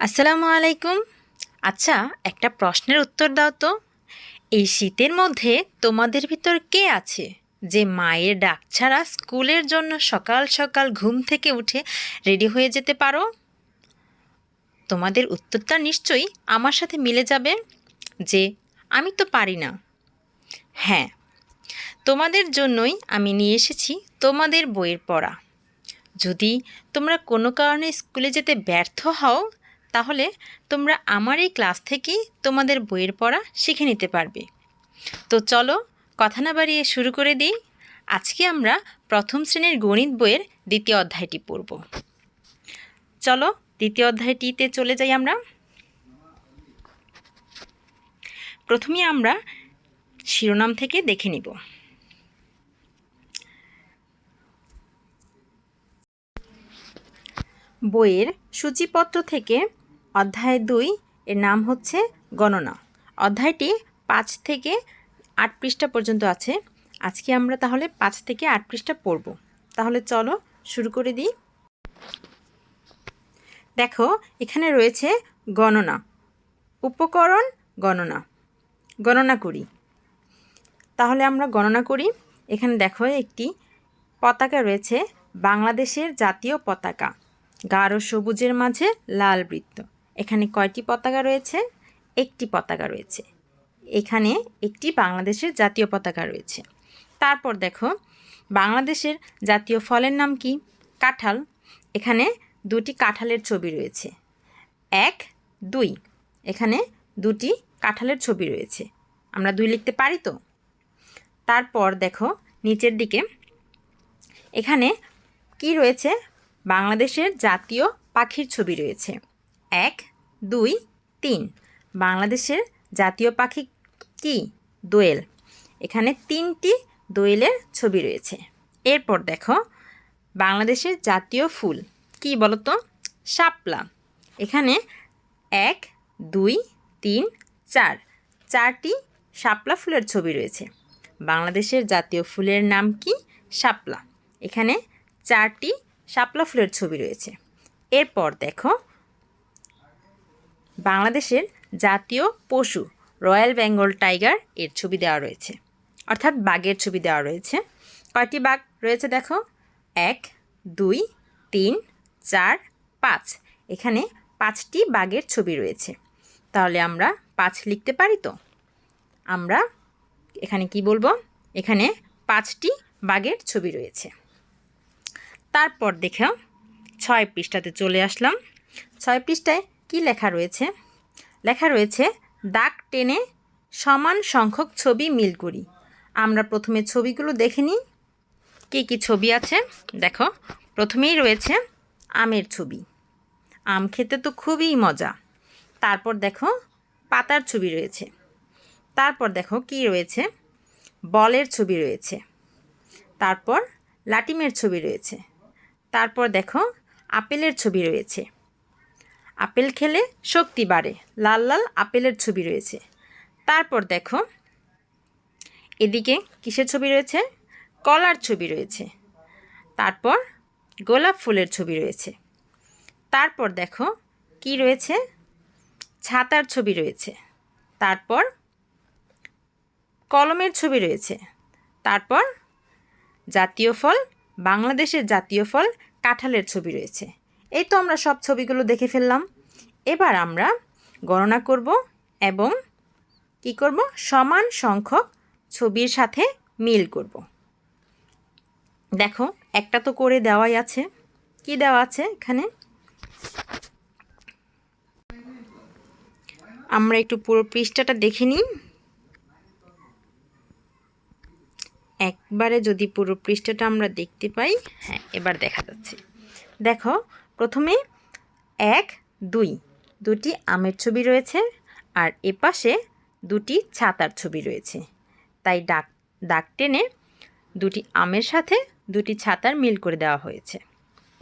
আসসালামু আলাইকুম। আচ্ছা একটা প্রশ্নের উত্তর দাও তো। এই শীতের মধ্যে তোমাদের ভিতর কে আছে যে মায়ের ডাক ছাড়া স্কুলের জন্য সকাল সকাল ঘুম থেকে উঠে রেডি হয়ে যেতে পারো? তোমাদের উত্তরটা নিশ্চয়ই আমার সাথে মিলে যাবে যে আমি তো পারি না। হ্যাঁ তোমাদের জন্যই আমি নিয়ে এসেছি তোমাদের বইয়ের পড়া। যদি তোমরা কোনো কারণে স্কুলে যেতে ব্যর্থ হও তাহলে তোমরা আমার এই ক্লাস থেকেই তোমাদের বইয়ের পড়া শিখে নিতে পারবে। তো চলো কথা না বাড়িয়ে শুরু করে দিই। আজকে আমরা প্রথম শ্রেণির গণিত বইয়ের দ্বিতীয় অধ্যায়টি পড়ব। চলো দ্বিতীয় অধ্যায়টিতে চলে যাই আমরা। প্রথমে আমরা শিরোনাম থেকে দেখে নিব। বইয়ের সূচিপত্র থেকে অধ্যায় দুই, এর নাম হচ্ছে গণনা। অধ্যায়টি পাঁচ থেকে আট পৃষ্ঠা পর্যন্ত আছে। আজকে আমরা তাহলে পাঁচ থেকে আট পৃষ্ঠা পড়ব। তাহলে চলো শুরু করে দিই। দেখো, এখানে রয়েছে গণনা। উপকরণ গণনা। গণনা করি। তাহলে আমরা গণনা করি। এখানে দেখো, একটি পতাকা রয়েছে, বাংলাদেশের জাতীয় পতাকা। গাঢ় সবুজের মাঝে লাল বৃত্ত। এখানে কয়টি পতাকা রয়েছে? একটি পতাকা রয়েছে। এখানে একটি বাংলাদেশের জাতীয় পতাকা রয়েছে। তারপর দেখো, বাংলাদেশের জাতীয় ফলের নাম কি? কাঁঠাল। এখানে দুটি কাঁঠালের ছবি রয়েছে। এক, দুই। এখানে দুটি কাঁঠালের ছবি রয়েছে। আমরা দুই লিখতে পারি তো? তারপর দেখো, নিচের দিকে। এখানে কি রয়েছে? বাংলাদেশের জাতীয় পাখির ছবি রয়েছে। এক দুই, তিন। বাংলাদেশের জাতীয় পাখি কি? দোয়েল। এখানে তিনটি দোয়েলের ছবি রয়েছে। এরপর দেখো, বাংলাদেশের জাতীয় ফুল। কি বলতো? শাপলা। এখানে এক, দুই, তিন, চার। চারটি শাপলা ফুলের ছবি রয়েছে। বাংলাদেশের জাতীয় ফুলের নাম কি? শাপলা। এখানে চারটি শাপলা ফুলের ছবি রয়েছে। এরপর দেখো বাংলাদেশের জাতীয় পশু, রয়্যাল বেঙ্গল টাইগার এর ছবি দেওয়া রয়েছে। অর্থাৎ বাঘের ছবি দেওয়া রয়েছে। কয়টি বাঘ রয়েছে দেখো? এক, দুই, তিন, চার, পাঁচ। এখানে পাঁচটি বাঘের ছবি রয়েছে। তাহলে আমরা পাঁচ লিখতে পারি তো? আমরা এখানে কি বলব? এখানে পাঁচটি বাঘের ছবি রয়েছে। তারপর দেখেও ছয় পৃষ্ঠাতে চলে আসলাম। ছয় পৃষ্ঠায় কি লেখা রয়েছে? লেখা রয়েছে, দাগ টেনে সমান সংখ্যক ছবি মিল করি। আমরা প্রথমে ছবিগুলো দেখে নিই। কী কী ছবি আছে? দেখো, প্রথমেই রয়েছে, আমের ছবি। আম খেতে তো খুবই মজা। তারপর দেখো, পাতার ছবি রয়েছে। তারপর দেখো, কি রয়েছে? বলের ছবি রয়েছে। তারপর লাটিমের ছবি রয়েছে। তারপর দেখো, আপেলের ছবি রয়েছে। আপেল খেলে শক্তি বাড়ে। লাল লাল আপেলের ছবি রয়েছে। তারপর দেখো, এদিকে কিসের ছবি রয়েছে? কলার ছবি রয়েছে। তারপর গোলাপ ফুলের ছবি রয়েছে। তারপর দেখো, কি রয়েছে? ছাতার ছবি রয়েছে। তারপর কলমের ছবি রয়েছে। তারপর জাতীয় ফল, বাংলাদেশের জাতীয় ফল, কাঁঠালের ছবি রয়েছে। এই তো আমরা সব ছবিগুলো দেখে ফেললাম। এবার আমরা গণনা করব এবং কি করব? সমান সংখ্যক ছবির সাথে মিল করব। দেখো, একটা তো করে দেওয়াই আছে। কি দেওয়া আছে এখানে? আমরা একটু পুরো পৃষ্ঠাটা দেখে নিই। একবারে যদি পুরো পৃষ্ঠাটা আমরা দেখতে পাই হ্যাঁ এবার দেখা যাচ্ছে। দেখো প্রথমে এক, দুই। দুটি আমের ছবি রয়েছে আর এপাশে দুটি ছাতার ছবি রয়েছে। তাই ডাক, দাগ টেনে দুটি আমের সাথে দুটি ছাতার মিল করে দেওয়া হয়েছে।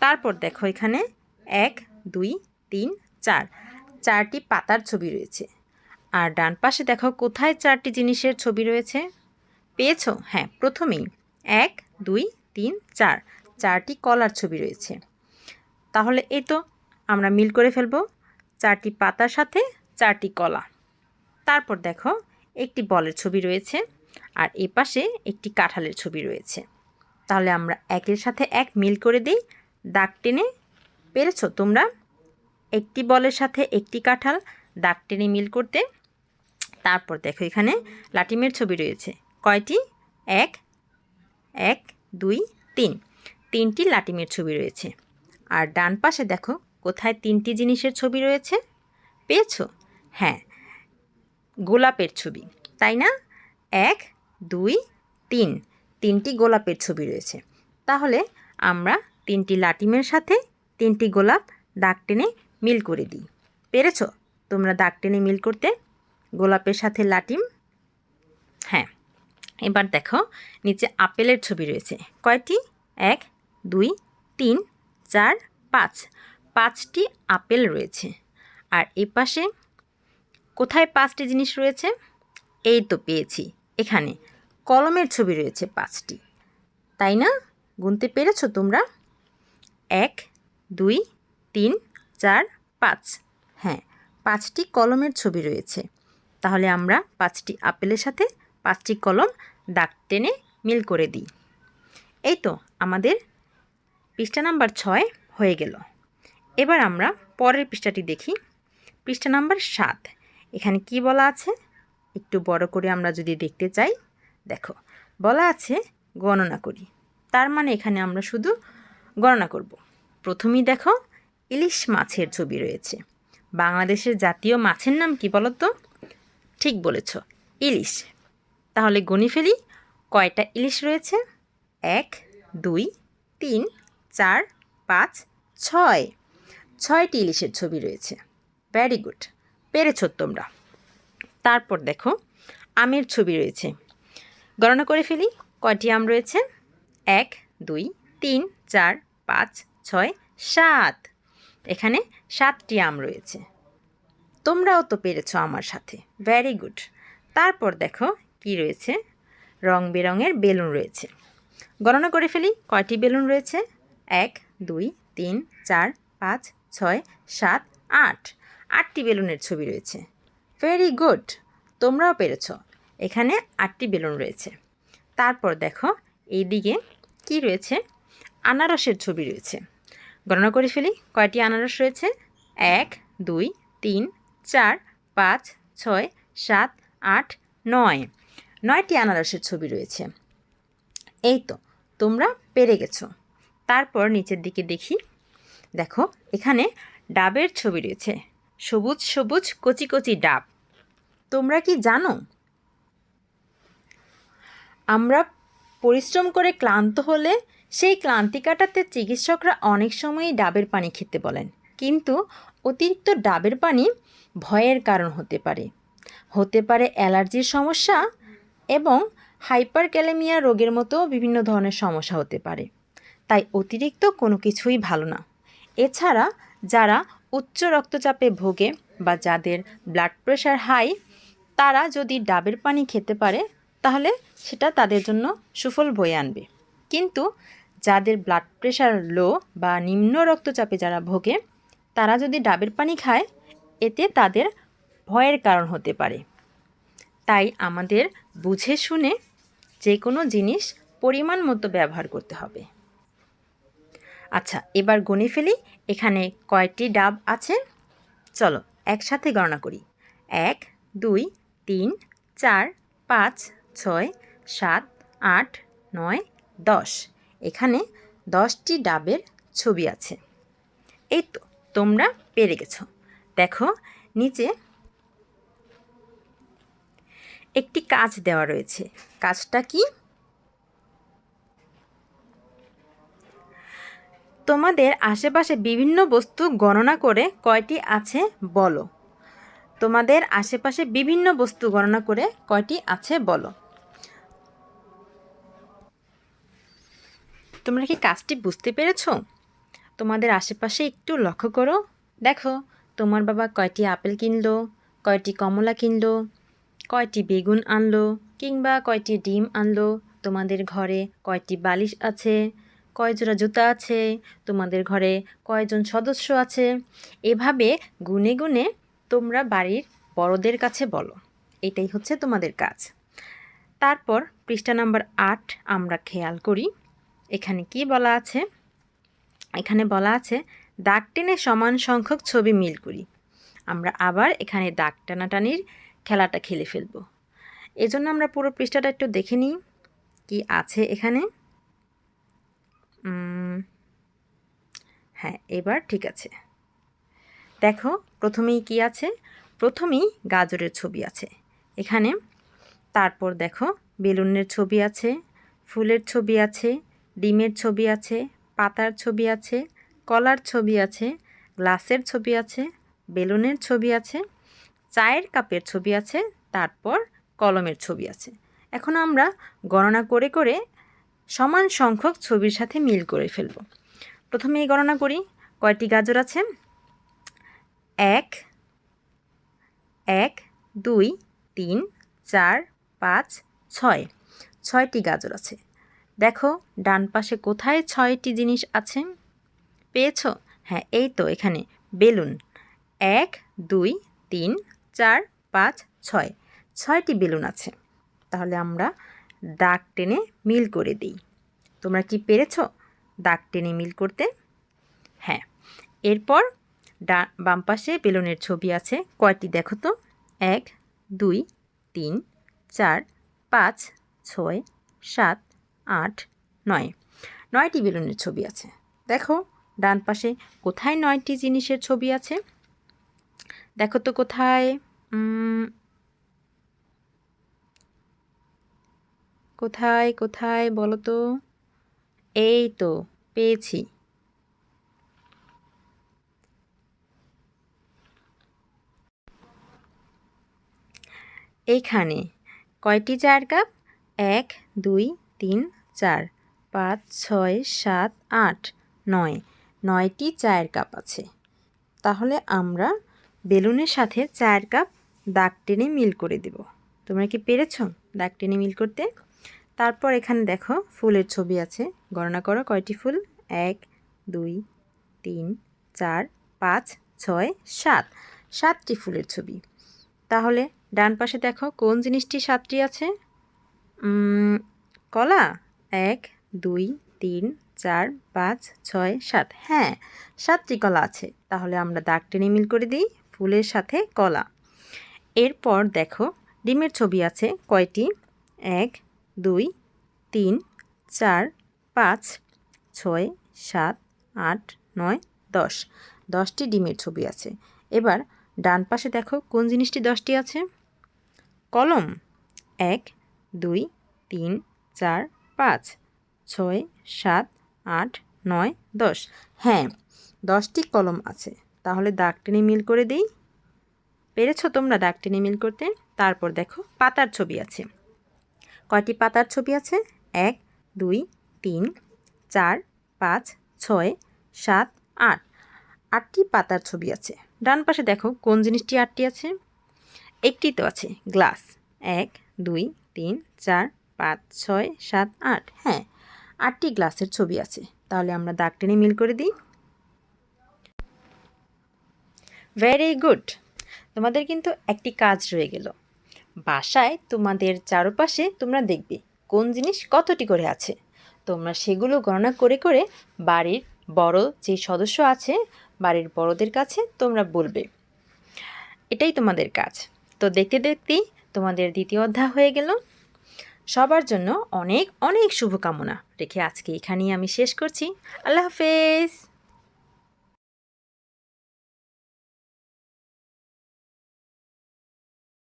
তারপর দেখো এখানে এক, দুই, তিন, চার। চারটি পাতার ছবি রয়েছে। আর ডান পাশে দেখো কোথায় চারটি জিনিসের ছবি রয়েছে? পেয়েছ? হ্যাঁ প্রথমেই এক, দুই, তিন, চার। চারটি কলার ছবি রয়েছে। তাহলে এই তো, আমরা মিল করে ফেলব। চারটি পাতার সাথে চারটি কলা। তারপর দেখো, একটি বলের ছবি রয়েছে আর এ পাশে একটি কাঁঠালের ছবি রয়েছে। তাহলে আমরা একের সাথে এক মিল করে দিই। দাগ টেনে পেরেছ তোমরা? একটি বলের সাথে একটি কাঁঠাল, দাগ টেনে মিল করতে। তারপর দেখো, এখানে লাটিমের ছবি রয়েছে। কয়টি? এক এক, দুই, তিন। তিনটি লাটিমের ছবি রয়েছে। আর ডান পাশে দেখো, কোথায় তিনটি জিনিসের ছবি রয়েছে? পেয়েছ? হ্যাঁ গোলাপের ছবি, তাই না? এক, দুই, তিন, তিনটি গোলাপের ছবি রয়েছে। তাহলে আমরা তিনটি লাটিমের সাথে তিনটি গোলাপ দাগ টেনে মিল করে দিই। পেরেছ? তোমরা দাগ টেনে মিল করতে গোলাপের সাথে লাটিম? হ্যাঁ এবার দেখো, নিচে আপেলের ছবি রয়েছে। কয়টি? এক, দুই, তিন চার, পাঁচ। পাঁচটি আপেল রয়েছে। আর এ পাশে কোথায় পাঁচটি জিনিস রয়েছে? এই তো পেয়েছি। এখানে কলমের ছবি রয়েছে পাঁচটি। তাই না? গুনতে পেরেছ তোমরা? এক, দুই, তিন, চার, পাঁচ। হ্যাঁ পাঁচটি কলমের ছবি রয়েছে। তাহলে আমরা পাঁচটি আপেলের সাথে পাঁচটি কলম দাগ টেনে মিল করে দিই। এই তো আমাদের পৃষ্ঠা নাম্বার ছয় হয়ে গেল। এবার আমরা পরের পৃষ্ঠাটি দেখি। পৃষ্ঠা নাম্বার সাত। এখানে কি বলা আছে? একটু বড় করে আমরা যদি দেখতে চাই। দেখো, বলা আছে গণনা করি। তার মানে এখানে আমরা শুধু গণনা করব। প্রথমেই দেখো, ইলিশ মাছের ছবি রয়েছে। বাংলাদেশের জাতীয় মাছের নাম কি বলো তো ঠিক বলেছ, ইলিশ। তাহলে গণি ফেলি, কয়টা ইলিশ রয়েছে? এক, দুই, তিন চার, পাঁচ, ছয়। ছয়টি ইলিশের ছবি রয়েছে। ভ্যারি গুড পেরেছ তোমরা। তারপর দেখো, আমের ছবি রয়েছে। গণনা করে ফেলি, কয়টি আম রয়েছে? এক, দুই, তিন, চার, পাঁচ, ছয়, সাত। এখানে সাতটি আম রয়েছে। তোমরাও তো পেরেছ আমার সাথে। ভ্যারি গুড তারপর দেখো, কি রয়েছে? রং বেরঙের বেলুন রয়েছে। গণনা করে ফেলি, কয়টি বেলুন রয়েছে? এক, দুই, তিন, চার, পাঁচ, ছয়, সাত, আট। আটটি বেলুনের ছবি রয়েছে। ভেরি গুড তোমরাও পেরেছ। এখানে আটটি বেলুন রয়েছে। তারপর দেখো, এইদিকে কী রয়েছে? আনারসের ছবি রয়েছে। গণনা করে ফেলি, কয়টি আনারস রয়েছে? এক, দুই, তিন, চার, পাঁচ, ছয়, সাত, আট, নয়। নয়টি আনারসের ছবি রয়েছে। এই তো, তোমরা পেরে গেছো। তারপর নিচের দিকে দেখি। দেখো, এখানে ডাবের ছবি রয়েছে। সবুজ সবুজ, কচি কচি ডাব। তোমরা কি জানো? আমরা পরিশ্রম করে ক্লান্ত হলে সেই ক্লান্তি কাটাতে চিকিৎসকরা অনেক সময়ই ডাবের পানি খেতে বলেন। কিন্তু অতিরিক্ত ডাবের পানি ভয়ের কারণ হতে পারে। হতে পারে অ্যালার্জির সমস্যা এবং হাইপার ক্যালেমিয়া রোগের মতো বিভিন্ন ধরনের সমস্যা হতে পারে। তাই অতিরিক্ত কোনো কিছুই ভালো না। এছাড়া যারা উচ্চ রক্তচাপে ভোগে বা যাদের ব্লাড প্রেশার হাই তারা যদি ডাবের পানি খেতে পারে, তাহলে সেটা তাদের জন্য সুফল বয়ে আনবে। কিন্তু যাদের ব্লাড প্রেশার লো বা নিম্ন রক্তচাপে যারা ভোগে, তারা যদি ডাবের পানি খায়, এতে তাদের ভয়ের কারণ হতে পারে। তাই আমাদের বুঝে শুনে যে কোনো জিনিস পরিমাণ মতো ব্যবহার করতে হবে। আচ্ছা এবার গুনে ফেলি। এখানে কয়টি ডাব আছে? চলো, একসাথে গণনা করি। এক, দুই, তিন, চার, পাঁচ, ছয়, সাত, আট, নয়, দশ। এখানে দশটি ডাবের ছবি আছে। এই তো, তোমরা পেরে গেছো। দেখো, নিচে একটি কাজ দেওয়া রয়েছে। কাজটা কি? তোমাদের আশেপাশে বিভিন্ন বস্তু গণনা করে কয়টি আছে বলো। তোমাদের আশেপাশে বিভিন্ন বস্তু গণনা করে কয়টি আছে বলো। তোমরা কি কাজটি বুঝতে পেরেছ? তোমাদের আশেপাশে একটু লক্ষ্য করো। দেখো, তোমার বাবা কয়টি আপেল কিনলো, কয়টি কমলা কিনলো, কয়টি বেগুন আনলো, কিংবা কয়টি ডিম আনলো, তোমাদের ঘরে কয়টি বালিশ আছে কয় জোড়া জুতা আছে, তোমাদের ঘরে কয়জন সদস্য আছে, এভাবে গুনে গুনে তোমরা বাড়ির বড়দের কাছে বলো। এটাই হচ্ছে তোমাদের কাজ। তারপর পৃষ্ঠা নাম্বার আট আমরা খেয়াল করি। এখানে কি বলা আছে? এখানে বলা আছে, দাগ টেনে সমান সংখ্যক ছবি মিল করি। আমরা আবার এখানে দাগ টানাটানির খেলাটা খেলে ফেলব। এজন্য আমরা পুরো পৃষ্ঠাটা একটু দেখে নিই, কি আছে এখানে? হ্যাঁ এবার ঠিক আছে। দেখো, প্রথমেই কি আছে? প্রথমেই গাজরের ছবি আছে। এখানে তারপর দেখো, বেলুনের ছবি আছে, ফুলের ছবি আছে, ডিমের ছবি আছে, পাতার ছবি আছে, কলার ছবি আছে, গ্লাসের ছবি আছে, বেলুনের ছবি আছে, চায়ের কাপের ছবি আছে, তারপর কলমের ছবি আছে। এখন আমরা গণনা করে করে সমান সংখ্যক ছবির সাথে মিল করে ফেলব। প্রথমে এই গণনা করি, কয়টি গাজর আছে? এক এক, দুই, তিন, চার, পাঁচ, ছয়। ছয়টি গাজর আছে। দেখো, ডান পাশে কোথায় ছয়টি জিনিস আছে? পেয়েছ? হ্যাঁ এই তো এখানে, বেলুন। এক, দুই, তিন, চার, পাঁচ, ছয়। ছয়টি বেলুন আছে। তাহলে আমরা দাগ টেনে মিল করে দিই। তোমরা কি পেরেছ দাগ টেনে মিল করতে? হ্যাঁ। এরপর ডা বাম পাশে বেলুনের ছবি আছে। কয়টি দেখো তো? এক, দুই, তিন, চার, পাঁচ, ছয়, সাত, আট, নয়। নয়টি বেলুনের ছবি আছে। দেখো, ডান পাশে কোথায় নয়টি জিনিসের ছবি আছে? দেখো তো কোথায় কোথায় কোথায় বলো তো এই তো, পেয়েছি। এইখানে কয়টি চার কাপ? এক, দুই, তিন, চার, পাঁচ, ছয়, সাত, আট, নয়, নয়টি চায়ের কাপ আছে। তাহলে আমরা বেলুনের সাথে চায়ের কাপ দাগ টেনে মিল করে দেব। তোমরা কি পেরেছ দাগ টেনে মিল করতে? তারপর এখানে দেখো ফুলের ছবি আছে। গণনা করো কয়টি ফুল? এক, দুই, তিন, চার, পাঁচ, ছয়, সাত। সাতটি ফুলের ছবি। তাহলে ডান পাশে দেখো কোন জিনিসটি সাতটি আছে? কলা। এক, দুই, তিন, চার, পাঁচ, ছয়, সাত। হ্যাঁ সাতটি কলা আছে। তাহলে আমরা দাগ টেনে মিল করে দিই ফুলের সাথে কলা। এরপর দেখো ডিমের ছবি আছে কয়টি? এক দুই, তিন, চার, পাঁচ, ছয়, সাত, আট, নয়, দশ। দশটি ডিমের ছবি আছে। এবার ডান পাশে দেখো কোন জিনিসটি দশটি আছে? কলম। এক, দুই, তিন, চার, পাঁচ, ছয়, সাত, আট, নয়, দশ। হ্যাঁ দশটি কলম আছে। তাহলে দাগ টেনে মিল করে দিই। পেরেছ তোমরা দাগ টেনে মিল করতে? তারপর দেখো পাতার ছবি আছে। কয়টি পাতার ছবি আছে? এক, দুই, তিন, চার, পাঁচ, ছয়, সাত, আট। আটটি পাতার ছবি আছে। ডান পাশে দেখো কোন জিনিসটি আটটি আছে? একটি তো আছে, গ্লাস। এক, দুই, তিন, চার, পাঁচ, ছয়, সাত, আট। হ্যাঁ আটটি গ্লাসের ছবি আছে। তাহলে আমরা দাগ টেনে মিল করে দিই। ভেরি গুড তোমাদের কিন্তু একটি কাজ রয়ে গেল। বাসায় তোমাদের চারপাশে তোমরা দেখবে কোন জিনিস কতটি করে আছে। তোমরা সেগুলো গণনা করে করে বাড়ির বড় যে সদস্য আছে, বাড়ির বড়দের কাছে তোমরা বলবে। এটাই তোমাদের কাজ। তো দেখতে দেখতেই তোমাদের দ্বিতীয় অধ্যায় হয়ে গেল। সবার জন্য অনেক অনেক শুভকামনা রেখে আজকে এখানেই আমি শেষ করছি। আল্লাহ হাফেজ!